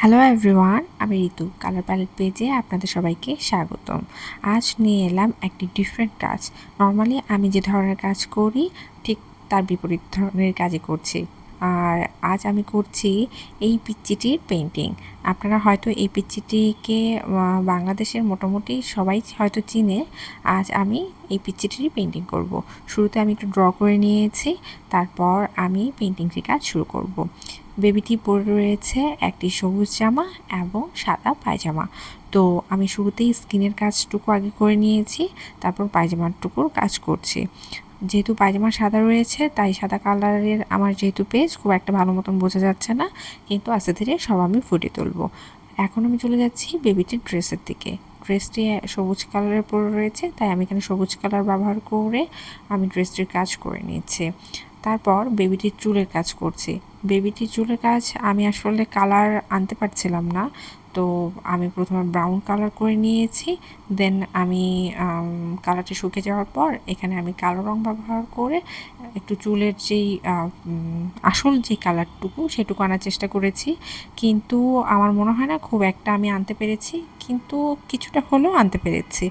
Hello everyone আমি ঋতু। Colour palette পেজে আপনাদের সবাইকে স্বাগতম। আজ নিয়ে এলাম একটি ডিফারেন্ট কাজ। নর্মালি আমি যে ধরনের কাজ করি, ঠিক তার বিপরীত ধরনের কাজই করছি। আর আজ আমি করছি এই পিচ্চিটির পেন্টিং আপনারা হয়তো এই পিচ্চিটিকে বাংলাদেশের মোটামুটি সবাই হয়তো চিনে, আজ আমি এই পিচ্চিটিরই পেন্টিং করব। শুরুতে আমি একটু ড্র করে নিয়েছি, তারপর আমি পেন্টিংটির কাজ শুরু করব। বেবিটি পরে রয়েছে, একটি সবুজ জামা এবং সাদা পায়জামা তো আমি শুরুতেই স্কিনের কাজটুকু আগে করে নিয়েছি, তারপর পায়জামাটুকুর কাজ করছি যেহেতু পায়জামা সাদা রয়েছে, তাই সাদা কালারের আমার যেহেতু পেজ, খুব একটা ভালো মতন বোঝা যাচ্ছে না। কিন্তু আস্তে ধীরে সব আমি ফুটিয়ে তুলবো। এখন আমি চলে যাচ্ছি বেবিটির ড্রেসের দিকে। ড্রেসটি সবুজ কালারের পরে রয়েছে, তাই আমি এখানে সবুজ কালার ব্যবহার করে আমি ড্রেসটির কাজ করে নিয়েছি। তারপর বেবিটির চুলের কাজ করছি। বেবিটির চুলের কাজ আমি আসলে কালার আনতে পারছিলাম না তো আমি প্রথমে ব্রাউন কালার করে নিয়েছি দেন আমি কালারটা শুকে যাওয়ার পর এখানে আমি কালো রং ব্যবহার করে একটু চুলের যেই আসল যে কালারটুকু সেটুকু আনার চেষ্টা করেছি। কিন্তু আমার মনে হয় না খুব একটা আমি আনতে পেরেছি, কিন্তু কিছুটা হলেও আনতে পেরেছি।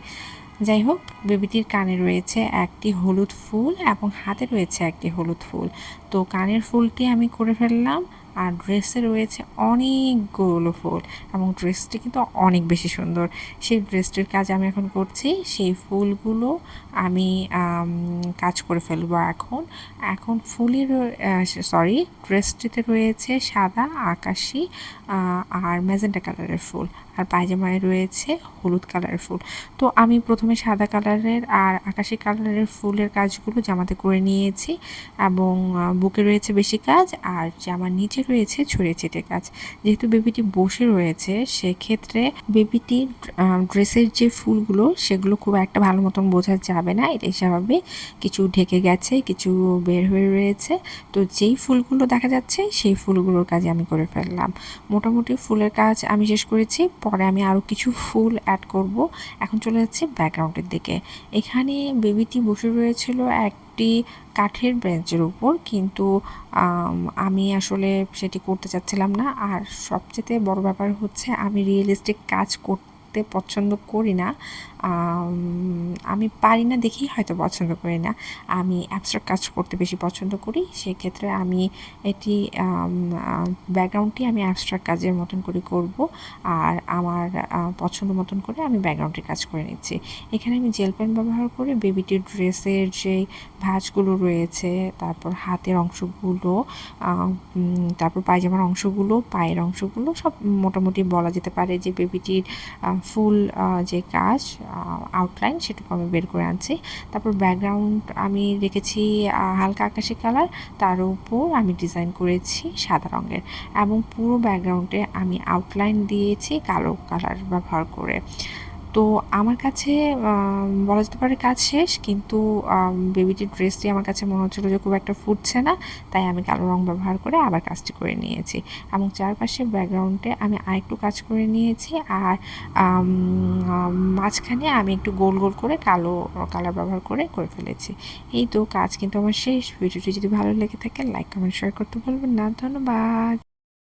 যাই হোক বেবিটির কানে রয়েছে একটি হলুদ ফুল এবং হাতে রয়েছে একটি হলুদ ফুল। তো কানের ফুলটি আমি করে ফেললাম আর ড্রেসে রয়েছে অনেকগুলো ফুল এবং ড্রেসটি কিন্তু অনেক বেশি সুন্দর। সেই ড্রেসটির কাজ আমি এখন করছি, সেই ফুলগুলো আমি কাজ করে ফেলব এখন। এখন ফুলের সরি ড্রেসটিতে রয়েছে সাদা, আকাশি আর ম্যাজেন্টা কালারের ফুল আর পায়জামায় রয়েছে হলুদ কালারের ফুল। তো আমি প্রথমে সাদা কালারের আর আকাশি কালারের ফুলের কাজগুলো জামাতে করে নিয়েছি এবং বুকে রয়েছে বেশি কাজ আর জামার নিচে রয়েছে ছড়িয়ে ছিটে কাজ যেহেতু বেবিটি বসে রয়েছে, সেক্ষেত্রে বেবিটির ড্রেসের যে ফুলগুলো, সেগুলো খুব একটা ভালো মতন বোঝা যাবে না। এটাই স্বাভাবিক। কিছু ঢেকে গেছে, কিছু বের হয়ে রয়েছে। তো যেই ফুলগুলো দেখা যাচ্ছে, সেই ফুলগুলোর কাজে আমি করে ফেললাম। মোটামুটি ফুলের কাজ আমি শেষ করেছি। পরে আমি আরও কিছু ফুল অ্যাড করব। এখন চলে যাচ্ছে ব্যাকগ্রাউন্ডের দিকে। এখানে বেবিটি বসে রয়েছিল একটি কাঠের বেঞ্চের উপর, কিন্তু, আমি আসলে সেটি করতে চাচ্ছিলাম না। আর সবচেয়ে বড় ব্যাপার হচ্ছে আমি রিয়েলিস্টিক কাজ করতে পছন্দ করি না। আমি পারি না দেখেই হয়তো পছন্দ করি না। আমি অ্যাবস্ট্রাক্ট কাজ করতে বেশি পছন্দ করি, সেক্ষেত্রে আমি এটি ব্যাকগ্রাউন্ডটি আমি অ্যাবস্ট্রাক্ট কাজের মতন করে করব। আর আমার পছন্দ মতন করে আমি ব্যাকগ্রাউন্ডের কাজ করে নিচ্ছি। এখানে আমি জেল পেন ব্যবহার করে বেবিটির ড্রেসের যে ভাঁজগুলো রয়েছে, তারপর হাতের অংশগুলো তারপর পায়জামার অংশগুলো, পায়ের অংশগুলো, সব মোটামুটি বলা যেতে পারে যে বেবিটির ফুল যে কাজ আউটলাইন সেটুকু আমি বের করে আনছি। তারপর ব্যাকগ্রাউন্ড আমি রেখেছি হালকা আকাশি কালার তার উপর আমি ডিজাইন করেছি সাদা রঙের এবং পুরো ব্যাকগ্রাউন্ডে আমি আউটলাইন দিয়েছি কালো কালার ব্যবহার করে। তো আমার কাছে বলা যেতে পারে কাজ শেষ, কিন্তু বেবিটির ড্রেসটি আমার কাছে মনে হচ্ছিল যে খুব একটা ফুটছে না, তাই আমি কালো রং ব্যবহার করে আবার কাজটি করে নিয়েছি। এবং চারপাশে ব্যাকগ্রাউন্ডে আমি আরেকটু কাজ করে নিয়েছি, আর মাঝখানে আমি একটু গোল গোল করে কালো কালার ব্যবহার করে করে ফেলেছি। এই তো কাজ কিন্তু আমার শেষ। ভিডিওটি যদি ভালো লেগে থাকে লাইক কমেন্ট শেয়ার করতে বলবেন না। ধন্যবাদ।